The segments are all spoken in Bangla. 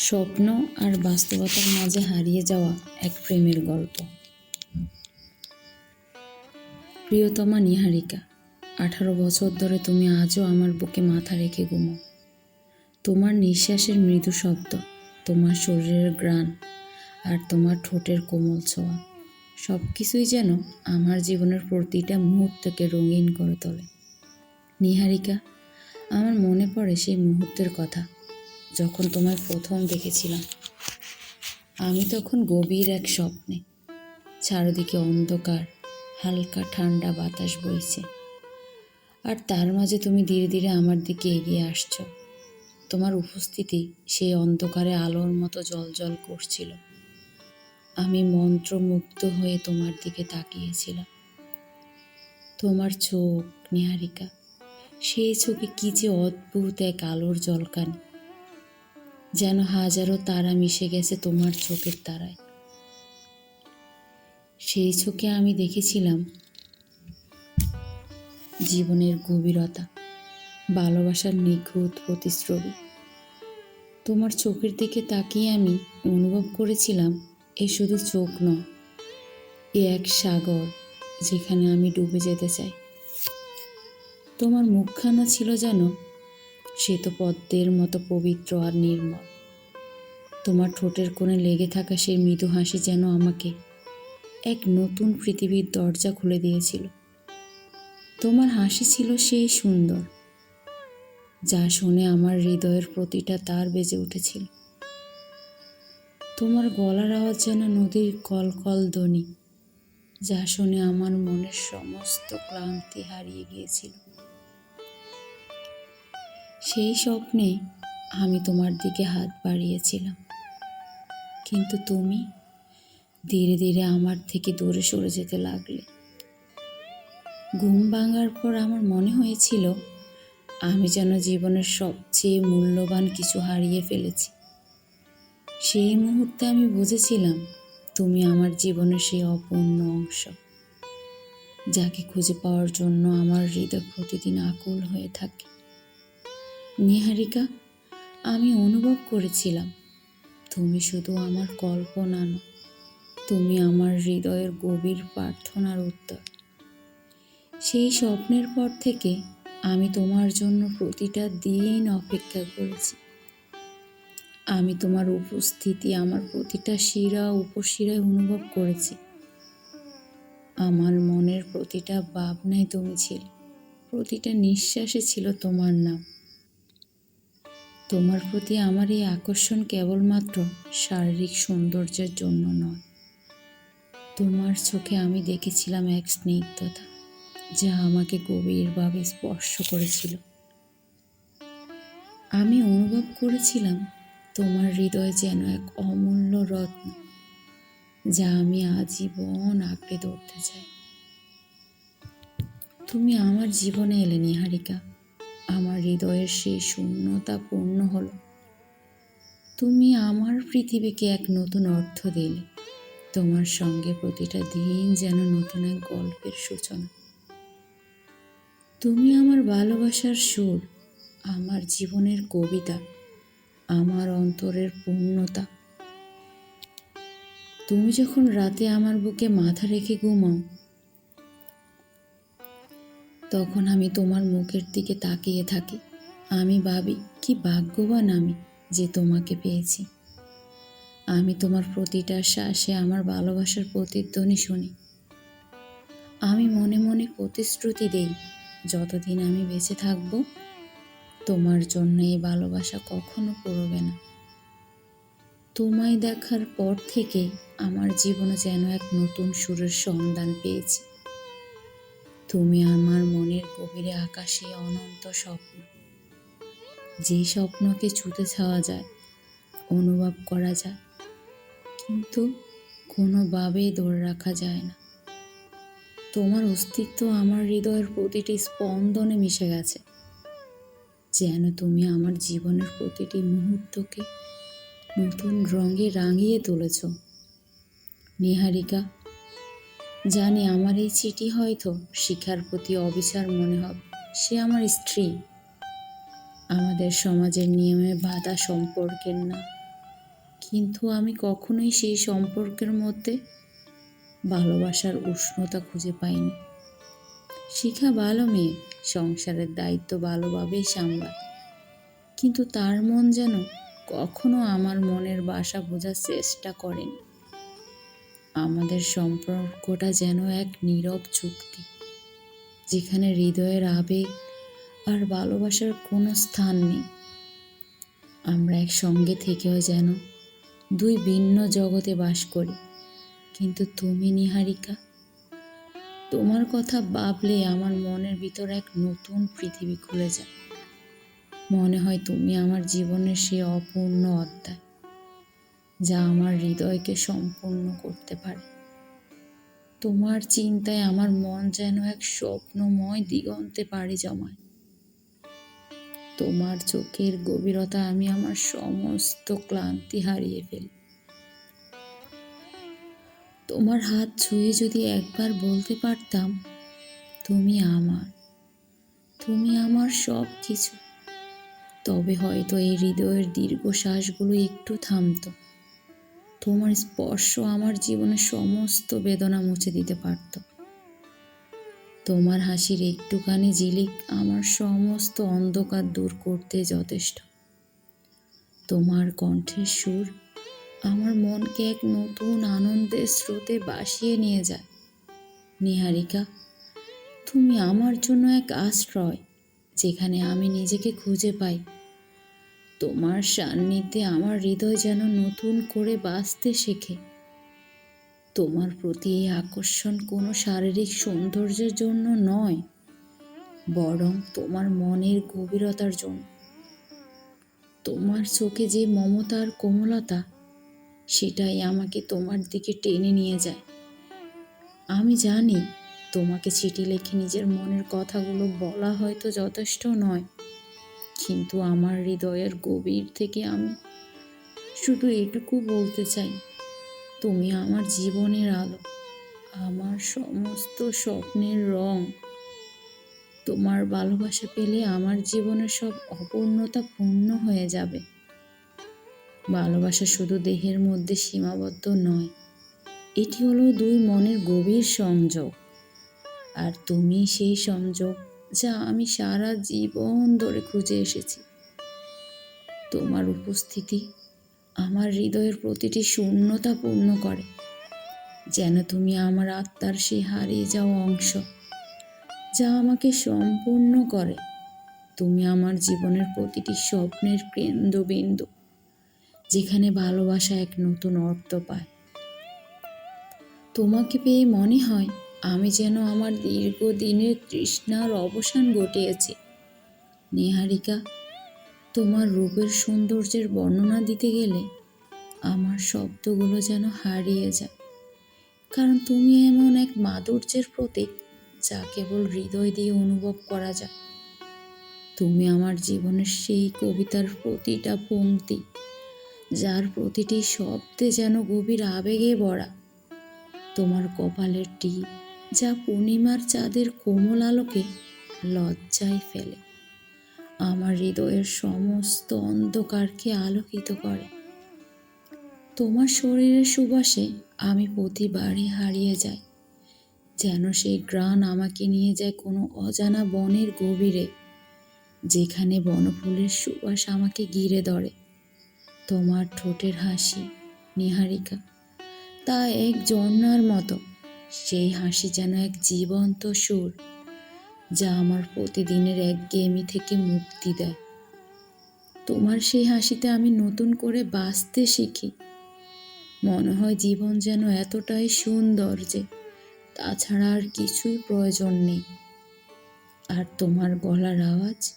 স্বপ্ন আর বাস্তবতার মাঝে হারিয়ে যাওয়া এক প্রেমের গল্প। প্রিয়তমা নিহারিকা, আঠারো বছর ধরে তুমি আজও আমার বুকে মাথা রেখে ঘুমো। তোমার নিঃশ্বাসের মৃদু শব্দ, তোমার শরীরের গ্রাণ আর তোমার ঠোঁটের কোমল ছোঁয়া সব কিছুই যেন আমার জীবনের প্রতিটা মুহূর্তকে রঙিন করে তোলে। নিহারিকা, আমার মনে পড়ে সেই মুহূর্তের কথা। যখন তোমায় প্রথম দেখেছিলাম, আমি তখন গভীর এক স্বপ্নে। চারদিকে অন্ধকার, হালকা ঠান্ডা বাতাস বইছে। আর তার মাঝে তুমি ধীরে ধীরে আমার দিকে এগিয়ে আসছো। তোমার উপস্থিতি সেই অন্ধকারে আলোর মতো জল করছিল। আমি মন্ত্রমুগ্ধ হয়ে তোমার দিকে তাকিয়েছিলাম। তোমার চোখ, নিহারিকা, সেই চোখে কি যে অদ্ভুত এক আলোর জলকানি। যেন হাজারো তারা মিশে গেছে তোমার চোখের তারায়। সেই চোখে আমি দেখেছিলাম জীবনের গভীরতা, ভালোবাসার নিখুঁত প্রতিশ্রুতি। তোমার চোখের দিকে তাকিয়ে আমি অনুভব করেছিলাম, এ শুধু চোখ নয়, এ এক সাগর যেখানে আমি ডুবে যেতে চাই। তোমার মুখখানা ছিল যেন শ্বেত পদ্মের মতো পবিত্র আর নির্মল। তোমার ঠোঁটের কোণে লেগে থাকা সেই মৃদু হাসি যেন আমাকে এক নতুন পৃথিবীর দরজা খুলে দিয়েছিল। তোমার হাসি ছিল সেই সুন্দর, যা শুনে আমার হৃদয়ের প্রতিটা তার বেজে উঠেছিল। তোমার গলার আওয়াজ যেন নদীর কলকল ধ্বনি, যা শুনে আমার মনের সমস্ত ক্লান্তি হারিয়ে গিয়েছিল। সেই স্বপ্নে আমি তোমার দিকে হাত বাড়িয়েছিলাম। কিন্তু তুমি ধীরে ধীরে আমার থেকে দূরে সরে যেতে লাগলে। ঘুম ভাঙার পর আমার মনে হয়েছিল, আমি যেন জীবনের সবচেয়ে মূল্যবান কিছু হারিয়ে ফেলেছি। সেই মুহূর্তে আমি বুঝেছিলাম, তুমি আমার জীবনের সেই অপূর্ণ অংশ, যাকে খুঁজে পাওয়ার জন্য আমার হৃদয় প্রতিদিন আকুল হয়ে থাকে। নিহারিকা, আমি অনুভব করেছিলাম, তুমি শুধু আমার কল্পনা নও, তুমি আমার হৃদয়ের গভীর প্রার্থনার উত্তর। সেই স্বপ্নের পর থেকে আমি তোমার জন্য প্রতিটা দিন অপেক্ষা করেছি। আমি তোমার উপস্থিতি, আমার প্রতিটা শিরা উপশিরায় অনুভব করেছি। আমার মনের প্রতিটা ভাবনায় তুমি ছিলে, প্রতিটা নিঃশ্বাসে ছিল তোমার নাম। তোমার প্রতি আমার এই আকর্ষণ কেবলমাত্র শারীরিক সৌন্দর্যের জন্য নয়। তোমার চোখে আমি দেখেছিলাম এক স্নিগ্ধতা, যা আমাকে গভীরভাবে স্পর্শ করেছিল। আমি অনুভব করেছিলাম তোমার হৃদয় যেন এক অমূল্য রত্ন, যা আমি আজীবন আঁকড়ে ধরতে চাই। তুমি আমার জীবনে এলে, নিহারিকা। আমার হৃদয়ের সেই শূন্যতা পূর্ণ হলো। তুমি আমার পৃথিবীকে এক নতুন অর্থ দিলে। তোমার সঙ্গে প্রতিটা দিন যেন নতুন এক গল্পের সূচনা। তুমি আমার ভালোবাসার সুর, আমার জীবনের কবিতা, আমার অন্তরের পূর্ণতা। তুমি যখন রাতে আমার বুকে মাথা রেখে ঘুমাও তখন আমি তোমার মুখের দিকে তাকিয়ে থাকি। আমি ভাবি, কি ভাগ্যবান আমি যে তোমাকে পেয়েছি। আমি তোমার প্রতিটা শ্বাসে আমার ভালোবাসার প্রতিধ্বনি শুনি। আমি মনে মনে প্রতিশ্রুতি দেই, যতদিন আমি বেঁচে থাকব, তোমার জন্য এই ভালোবাসা কখনো পুরবে না। তোমায় দেখার পর থেকে আমার জীবনে যেন এক নতুন সুরের সন্ধান পেয়েছি। তুমি আমার মনের গভীরে আকাশে অনন্ত স্বপ্ন। যে স্বপ্নকে ছুতে ছাওয়া যায়, অনুভব করা যায়, কিন্তু কোনোভাবেই ধরে রাখা যায় না। তোমার অস্তিত্ব আমার হৃদয়ের প্রতিটি স্পন্দনে মিশে গেছে। যেন তুমি আমার জীবনের প্রতিটি মুহূর্তকে নতুন রঙে রাঙিয়ে তুলেছ। নিহারিকা জানি আমার এই চিঠি হয়তো শিখার প্রতি অবিচার মনে হবে। সে আমার স্ত্রী। আমাদের সমাজের নিয়মে বাধা সম্পর্কের না। কিন্তু আমি কখনোই সেই সম্পর্কের মধ্যে ভালোবাসার উষ্ণতা খুঁজে পাইনি। শিখা ভালো মেয়ে, সংসারের দায়িত্ব ভালোভাবেই সামলায়। কিন্তু তার মন যেন কখনো আমার মনের বাসা বোঝার চেষ্টা করেনি। আমাদের সম্পর্কটা যেন এক নীরব চুক্তি, যেখানে হৃদয়ের আবেগ আর ভালোবাসার কোনো স্থান নেই। আমরা একসঙ্গে থেকেও যেন দুই ভিন্ন জগতে বাস করি। কিন্তু তুমি নিহারিকা, তোমার কথা ভাবলে আমার মনের ভিতর এক নতুন পৃথিবী খুলে যায়। মনে হয় তুমি আমার জীবনের সে অপূর্ণ অধ্যায়। যা আমার হৃদয়কে সম্পূর্ণ করতে পারে। তোমার চিন্তায় আমার মন যেন এক স্বপ্নময় দিগন্তে পাড়ি জমায়। তোমার চোখের গভীরতা আমি আমার সমস্ত ক্লান্তি হারিয়ে ফেলি। তোমার হাত ছুঁয়ে যদি একবার বলতে পারতাম, তুমি আমার তুমি আমার সব কিছু তবে হয়তো এই হৃদয়ের দীর্ঘশ্বাসগুলো একটু থামতো। তোমার স্পর্শ আমার জীবনের সমস্ত বেদনা মুছে দিতে পারত। তোমার হাসির একটুখানি ঝিলিক আমার সমস্ত অন্ধকার দূর করতে যথেষ্ট। তোমার কণ্ঠের সুর আমার মনকে এক নতুন আনন্দের স্রোতে বাসিয়ে নিয়ে যায়। নিহারিকা, তুমি আমার জন্য এক আশ্রয়, যেখানে আমি নিজেকে খুঁজে পাই। তোমার সান্নিধ্যে আমার হৃদয় যেন নতুন করে বাঁচতে শেখে। তোমার প্রতি এই আকর্ষণ কোনো শারীরিক সৌন্দর্যের জন্য নয়, বরং তোমার মনের গভীরতার জন্য। তোমার চোখে যে মমতার কোমলতা, সেটাই আমাকে তোমার দিকে টেনে নিয়ে যায়। আমি জানি তোমাকে চিঠি লিখে নিজের মনের কথাগুলো বলা হয়তো যথেষ্ট নয় কিন্তু আমার হৃদয়ের গভীর থেকে আমি শুধু এটুকু বলতে চাই, তুমি আমার জীবনের আলো, আমার সমস্ত স্বপ্নের রং। তোমার ভালোবাসা পেলে আমার জীবনের সব অপূর্ণতা পূর্ণ হয়ে যাবে। ভালোবাসা শুধু দেহের মধ্যে সীমাবদ্ধ নয়, এটি হলো দুই মনের গভীর সংযোগ। আর তুমি সেই সংযোগ যা আমি সারা জীবন ধরে খুঁজে এসেছি। তোমার উপস্থিতি আমার হৃদয়ের প্রতিটি শূন্যতা পূর্ণ করে। যেন তুমি আমার আত্মার সেই হারিয়ে যাওয়া অংশ, যা আমাকে সম্পূর্ণ করে। তুমি আমার জীবনের প্রতিটি স্বপ্নের কেন্দ্রবিন্দু, যেখানে ভালোবাসা এক নতুন অর্থ পায়। তোমাকে পেয়ে মনে হয় আমি যেন আমার দীর্ঘদিনের তৃষ্ণার অবসান ঘটিয়েছি। নেহারিকা, তোমার রূপের সৌন্দর্যের বর্ণনা দিতে গেলে আমার শব্দগুলো যেন হারিয়ে যায়। কারণ তুমি এমন এক মাধুর্যের প্রতীক যা কেবল হৃদয় দিয়ে অনুভব করা যায়। তুমি আমার জীবনের সেই কবিতার প্রতিটা পংক্তি যার প্রতিটি শব্দে যেন গভীর আবেগে ভরা। তোমার কপালের টিপ যা পূর্ণিমার চাঁদের কোমল আলোকে লজ্জায় ফেলে। আমার হৃদয়ের সমস্ত অন্ধকারকে আলোকিত করে। তোমার শরীরের সুবাসে আমি প্রতিবারই হারিয়ে যাই। যেন সেই গ্রাণ আমাকে নিয়ে যায় কোনো অজানা বনের গভীরে, যেখানে বনফুলের সুবাস আমাকে ঘিরে ধরে। তোমার ঠোঁটের হাসি, নিহারিকা, তা এক ঝর্ণার মতো। সেই হাসি যেন এক জীবন্ত সুর, যা আমার প্রতিদিনের এক গেমি থেকে মুক্তি দেয়। তোমার সেই হাসিতে আমি নতুন করে বাঁচতে শিখি। মনে হয় জীবন যেন এতটাই সুন্দর যে তাছাড়া আর কিছুই প্রয়োজন নেই। আর তোমার গলার আওয়াজ,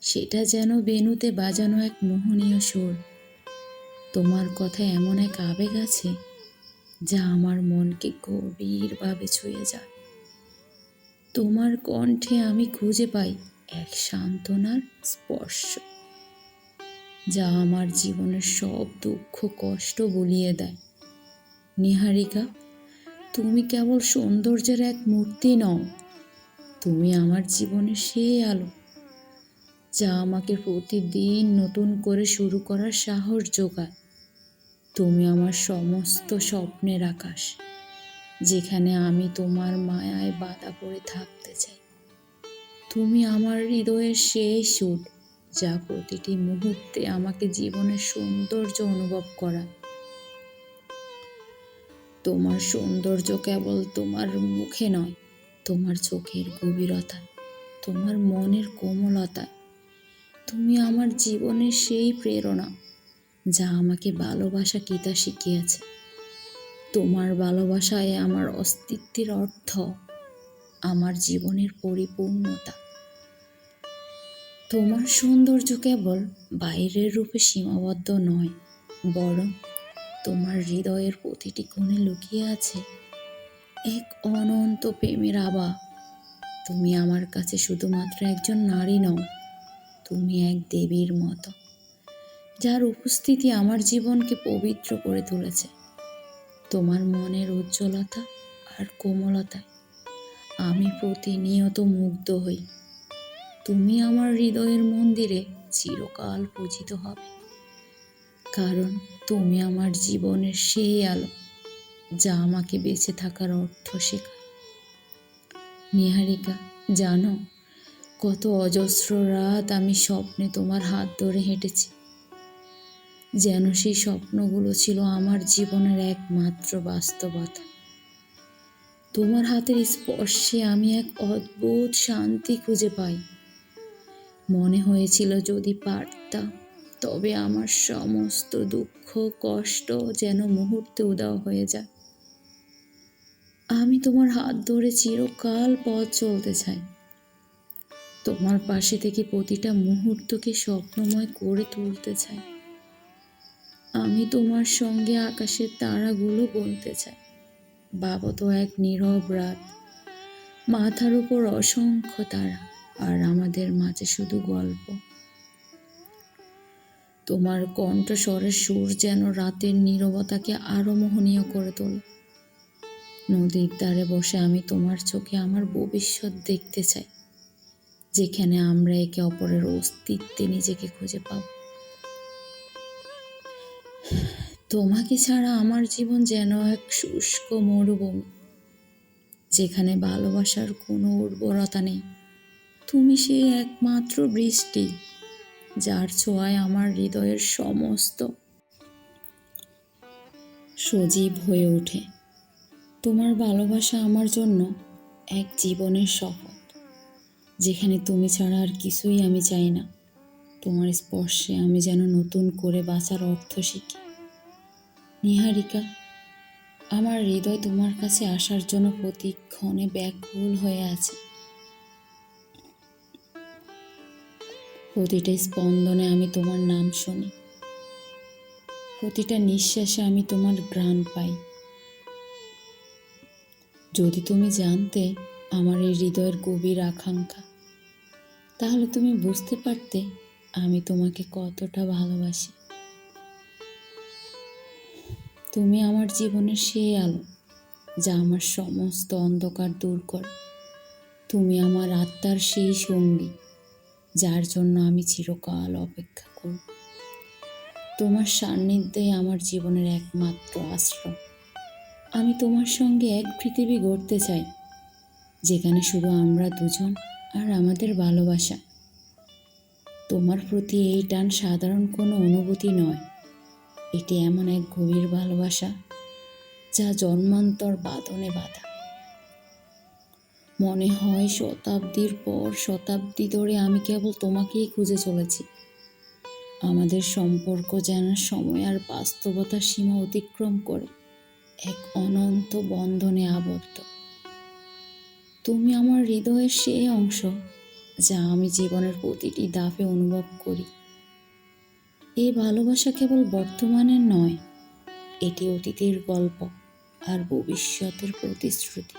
সেটা যেন বেনুতে বাজানো এক মোহনীয় সুর। তোমার কথায় এমন এক আবেগ আছে যা আমার মনকে গভীরভাবে ছুঁয়ে যায়। তোমার কণ্ঠে আমি খুঁজে পাই এক সান্ত্বনার স্পর্শ, যা আমার জীবনের সব দুঃখ, কষ্ট বলিয়ে দেয়। নিহারিকা, তুমি কেবল সৌন্দর্যের এক মূর্তি নও, তুমি আমার জীবনের সেই আলো, যা আমাকে প্রতিদিন নতুন করে শুরু করার সাহস যোগায়। তুমি আমার সমস্ত স্বপ্নের আকাশ, যেখানে আমি তোমার মায়ায় বাধা পড়ে থাকতে চাই। তুমি আমার হৃদয়ের সেই সুর যা প্রতিটি মুহূর্তে আমাকে জীবনের সৌন্দর্য অনুভব করা। তোমার সৌন্দর্য কেবল তোমার মুখে নয়, তোমার চোখের গভীরতা, তোমার মনের কোমলতা। তুমি আমার জীবনের সেই প্রেরণা যা আমাকে ভালোবাসা কিতা শিখিয়েছে। তোমার ভালোবাসায় আমার অস্তিত্বের অর্থ, আমার জীবনের পরিপূর্ণতা। তোমার সৌন্দর্য কেবল বাইরের রূপে সীমাবদ্ধ নয়, বরং তোমার হৃদয়ের প্রতিটি কোণে লুকিয়ে আছে এক অনন্ত প্রেমের আবা তুমি আমার কাছে শুধুমাত্র একজন নারী নও, তুমি এক দেবীর মতো। যার উপস্থিতি আমার জীবনকে পবিত্র করে তুলেছে। তোমার মনের উজ্জ্বলতা আর কোমলতায় আমি প্রতিনিয়ত মুগ্ধ হই। তুমি আমার হৃদয়ের মন্দিরে চিরকাল পূজিত হবে। কারণ তুমি আমার জীবনের সেই আলো যা আমাকে বেঁচে থাকার অর্থ শেখায় নিহারিকা, জানো কত অজস্র রাত আমি স্বপ্নে তোমার হাত ধরে হেঁটেছি। যেন সেই স্বপ্নগুলো ছিল আমার জীবনের একমাত্র বাস্তবতা। তোমার হাতের স্পর্শে আমি এক অদ্ভুত শান্তি খুঁজে পাই। মনে হয়েছিল যদি পারতাম তবে আমার সমস্ত দুঃখ, কষ্ট যেন মুহূর্তে উদাও হয়ে যায়। আমি তোমার হাত ধরে চিরকাল পথ চলতে চাই। তোমার পাশে থেকে প্রতিটা মুহূর্তকে স্বপ্নময় করে তুলতে চাই। আমি তোমার সঙ্গে আকাশের তারাগুলো বলতে চাই। বাবা তো এক নীরব রাত। মাথার উপর অসংখ্য তারা, আর আমাদের মাঝে শুধু গল্প। তোমার কণ্ঠস্বরের সুর যেন রাতের নীরবতাকে আরও মোহনীয় করে তোলে। নদীর ধারে বসে আমি তোমার চোখে আমার ভবিষ্যৎ দেখতে চাই, যেখানে আমরা একে অপরের অস্তিত্বে নিজেকে খুঁজে পাব। তোমাকে ছাড়া আমার জীবন যেন এক শুষ্ক মরুভূমি, যেখানে ভালোবাসার কোনো উর্বরতা নেই। তুমি সেই একমাত্র বৃষ্টি, যার ছোঁয়ায় আমার হৃদয়ের সমস্ত সজীব হয়ে ওঠে। তোমার ভালোবাসা আমার জন্য এক জীবনের শপথ, যেখানে তুমি ছাড়া আর কিছুই আমি চাই না। তোমার স্পর্শে আমি যেন নতুন করে বাঁচার অর্থ শিখি। নিহারিকা, আমার হৃদয় তোমার কাছে আসার জন্য প্রতিক্ষণে ব্যাকুল হয়ে আছে। প্রতিটা স্পন্দনে আমি তোমার নাম শুনি। প্রতিটা নিঃশ্বাসে আমি তোমার গ্রাণ পাই। যদি তুমি জানতে আমার এই হৃদয়ের গভীর আকাঙ্ক্ষা, তাহলে তুমি বুঝতে পারতে আমি তোমাকে কতটা ভালোবাসি। তুমি আমার জীবনের সেই আলো, যা আমার সমস্ত অন্ধকার দূর করে। তুমি আমার আত্মার সেই সঙ্গী, যার জন্য আমি চিরকাল অপেক্ষা করব। তোমার সান্নিধ্যে আমার জীবনের একমাত্র আশ্রয়। আমি তোমার সঙ্গে এক পৃথিবী গড়তে চাই, যেখানে শুধু আমরা দুজন আর আমাদের ভালোবাসা। তোমার প্রতি এই টান সাধারণ কোনো অনুভূতি নয়। এটি এমন এক গভীর ভালোবাসা যা জন্মান্তর বাঁধনে বাঁধা। মনে হয় শতাব্দীর পর শতাব্দী ধরে আমি কেবল তোমাকেই খুঁজে চলেছি। আমাদের সম্পর্ক যেন সময় আর বাস্তবতার সীমা অতিক্রম করে এক অনন্ত বন্ধনে আবদ্ধ। তুমি আমার হৃদয়ের সেই অংশ যা আমি জীবনের প্রতিটি দাফে অনুভব করি। এই ভালোবাসা কেবল বর্তমানের নয়, এটি অতীতের গল্প আর ভবিষ্যতের প্রতিশ্রুতি,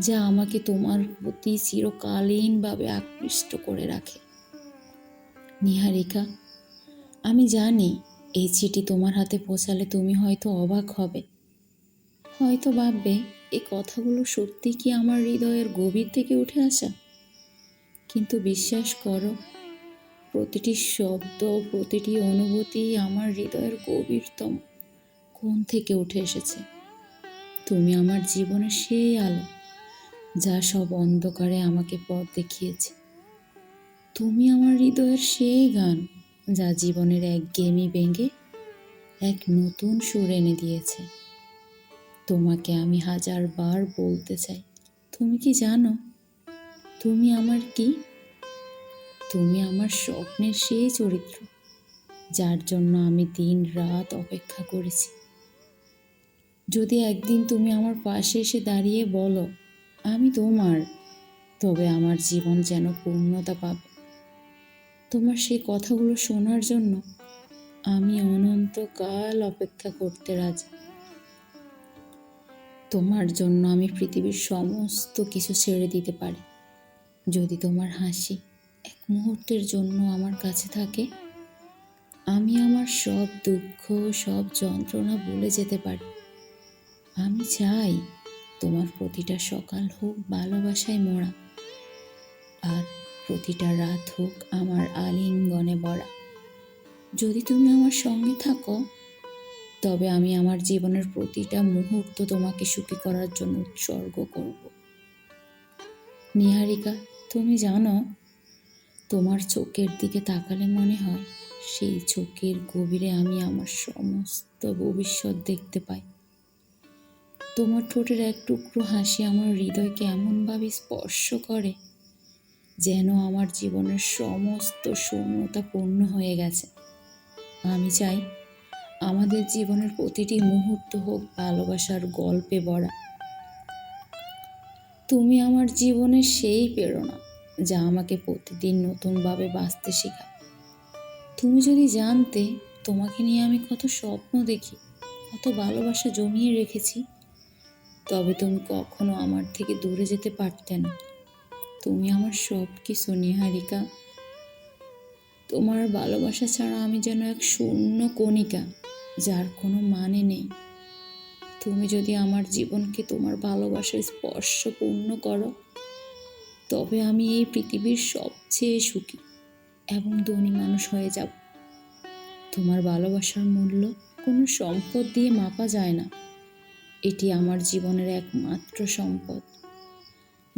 যা আমাকে তোমার প্রতি চিরকালীনভাবে আকৃষ্ট করে রাখে। নিহারিকা, আমি জানি এই চিঠি তোমার হাতে পৌঁছালে তুমি হয়তো অবাক হবে। হয়তো ভাববে এই কথাগুলো সত্যি কি আমার হৃদয়ের গভীর থেকে উঠে আসা? কিন্তু বিশ্বাস করো প্রতিটি শব্দ, প্রতিটি অনুভূতি আমার হৃদয়ের গভীরতম কোণ থেকে উঠে এসেছে। তুমি আমার জীবনের সেই আলো, যা সব অন্ধকারে আমাকে পথ দেখিয়েছে। তুমি আমার হৃদয়ের সেই গান, যা জীবনের এক গেমি ভেঙে এক নতুন সুর এনে দিয়েছে। তোমাকে আমি হাজার বার বলতে চাই, তুমি কি জানো? তুমি আমার কি তুমি আমার স্বপ্নের সেই চরিত্র, যার জন্য আমি দিন রাত অপেক্ষা করেছি। যদি একদিন তুমি আমার পাশে এসে দাঁড়িয়ে বলো, আমি তোমার, তবে আমার জীবন যেন পূর্ণতা পাবে। তোমার সেই কথাগুলো শোনার জন্য আমি অনন্তকাল অপেক্ষা করতে রাজি। তোমার জন্য আমি পৃথিবীর সমস্ত কিছু ছেড়ে দিতে পারি, যদি তোমার হাসি এক মুহূর্তের জন্য আমার কাছে থাকে। আমি আমার সব দুঃখ, সব যন্ত্রণা বলে যেতে পারি। আমি চাই তোমার প্রতিটা সকাল হোক, ভালোবাসায় মোড়া আর প্রতিটা রাত হোক আমার আলিঙ্গনে ভরা। যদি তুমি আমার সঙ্গে থাকো, তবে আমি আমার জীবনের প্রতিটা মুহূর্ত তোমাকে সুখী করার জন্য উৎসর্গ করব। নিহারিকা, তুমি জানো তোমার চোখের দিকে তাকালে মনে হয় সেই চোখের গভীরে আমি আমার সমস্ত ভবিষ্যৎ দেখতে পাই। তোমার ঠোঁটের এক টুকরো হাসি আমার হৃদয়কে এমনভাবে স্পর্শ করে যেন আমার জীবনের সমস্ত শূন্যতা পূর্ণ হয়ে গেছে। আমি চাই আমাদের জীবনের প্রতিটি মুহূর্ত হোক ভালোবাসার গল্পে ভরা। তুমি আমার জীবনের সেই প্রেরণা। যা আমাকে প্রতিদিন নতুনভাবে বাঁচতে শেখায়। তুমি যদি জানতে, তোমাকে নিয়ে আমি কত স্বপ্ন দেখি, কত ভালোবাসা জমিয়ে রেখেছি, তবে তুমি কখনো আমার থেকে দূরে যেতে পারতে না। তুমি আমার সব কিছু নিহারিকা। তোমার ভালোবাসা ছাড়া আমি যেন এক শূন্য কণিকা, যার কোনো মানে নেই। তুমি যদি আমার জীবনকে তোমার ভালোবাসার স্পর্শ পূর্ণ করো তবে আমি এই পৃথিবীর সবচেয়ে সুখী এবং ধনী মানুষ হয়ে যাব। তোমার ভালোবাসার মূল্য কোনো সম্পদ দিয়ে মাপা যায় না। এটি আমার জীবনের একমাত্র সম্পদ,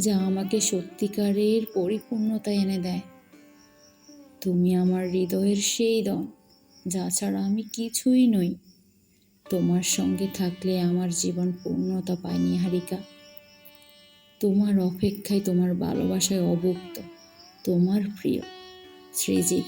যা আমাকে সত্যিকারের পরিপূর্ণতা এনে দেয়। তুমি আমার হৃদয়ের সেই দন যা ছাড়া আমি কিছুই নই। তোমার সঙ্গে থাকলে আমার জীবন পূর্ণতা পায়, নিহারিকা। তোমার অপেক্ষায় তোমার ভালোবাসায় অভুক্ত তোমার প্রিয় সৃজিত